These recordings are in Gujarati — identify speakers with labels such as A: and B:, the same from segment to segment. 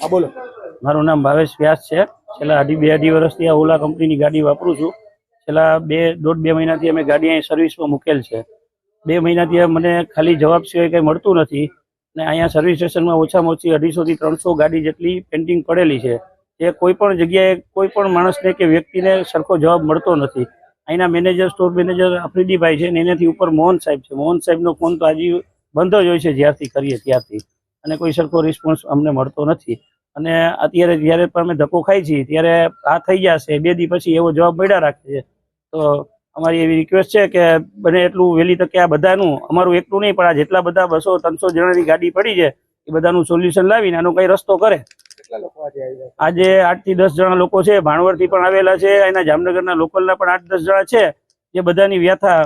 A: હા, બોલો.
B: મારું નામ ભાવેશ વ્યાસ છે. છેલ્લા અઢી બે અઢી વર્ષથી આ ઓલા કંપનીની ગાડી વાપરું છું. છેલ્લા બે દોઢ બે મહિનાથી અમે ગાડી અહીં સર્વિસમાં મૂકેલ છે. બે મહિનાથી મને ખાલી જવાબ સિવાય કંઈ મળતું નથી અને અહીંયા સર્વિસ સ્ટેશનમાં ઓછામાં ઓછી અઢીસોથી ત્રણસો ગાડી જેટલી પેન્ટિંગ પડેલી છે. એ કોઈ પણ જગ્યાએ કોઈ પણ માણસને કે વ્યક્તિને સરખો જવાબ મળતો નથી. અહીંના મેનેજર સ્ટોર મેનેજર આફ્રિદીભાઈ છે ને એનાથી ઉપર મોહન સાહેબ છે. મોહન સાહેબનો ફોન તો આજે બંધ જ હોય છે જ્યારથી કરીએ ત્યારથી. અને કોઈ સરખો રિસ્પોન્સ અમને મળતો નથી. અને અત્યારે જ્યારે પણ અમે ધક્કો ખાઈ છીએ ત્યારે આ થઈ જશે. બે દી પછી એવો જવાબ મળ્યા રાખે છે. તો અમારી એવી રિક્વેસ્ટ છે કે બને એટલું વહેલી તકે આ બધાનું અમારું એકલું નહીં પણ આ જેટલા બધા બસો ત્રણસો જણાની ગાડી પડી છે એ બધાનું સોલ્યુશન લાવીને આનો કઈ રસ્તો કરે.
A: આજે
B: આઠથી દસ જણા લોકો છે. ભાણવડથી પણ આવેલા છે. એના જામનગરના લોકલના પણ આઠ દસ જણા છે. જે બધાની વ્યથા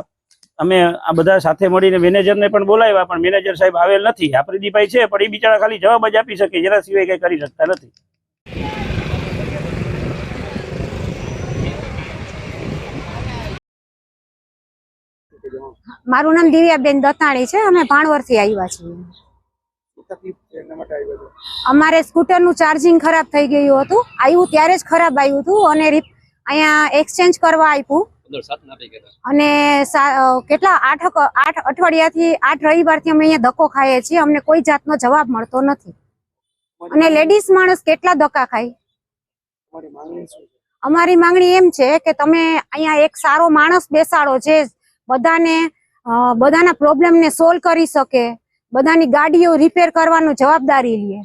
B: અમે આ બધા સાથે મળીને મેનેજરને પણ બોલાવ્યા, પણ મેનેજર સાહેબ આવેલ નથી. આ પ્રદીપભાઈ છે, પણ એ બિચારા ખાલી જવાબ જ આપી શકે, જેના સિવાય કઈ કરી શકતા નથી.
C: મારું નામ દિવ્યાબેન દત્તાણી છે, અમે ભાણવરથી આવ્યા છીએ. અમારે સ્કૂટરનું ચાર્જિંગ ખરાબ થઈ ગયું હતું. આવ્યું ત્યારે જ ખરાબ આવ્યું હતું અને અહીંયા એક્સચેન્જ કરવા આપ્યું. અને કેટલા? આઠ આઠ અઠવાડિયાથી આઠ રવિવારથી અમે અહીંયા ધક્કો ખાઈએ છીએ. અમને કોઈ જાતનો જવાબ મળતો નથી. અને લેડીઝ માણસ કેટલા ધક્કા ખાય? અમારી માંગણી એમ છે કે તમે અહીંયા એક સારો માણસ બેસાડો જે બધાને બધાના પ્રોબ્લેમને સોલ્વ કરી શકે, બધાની ગાડીઓ રિપેર કરવાનું જવાબદારી લે.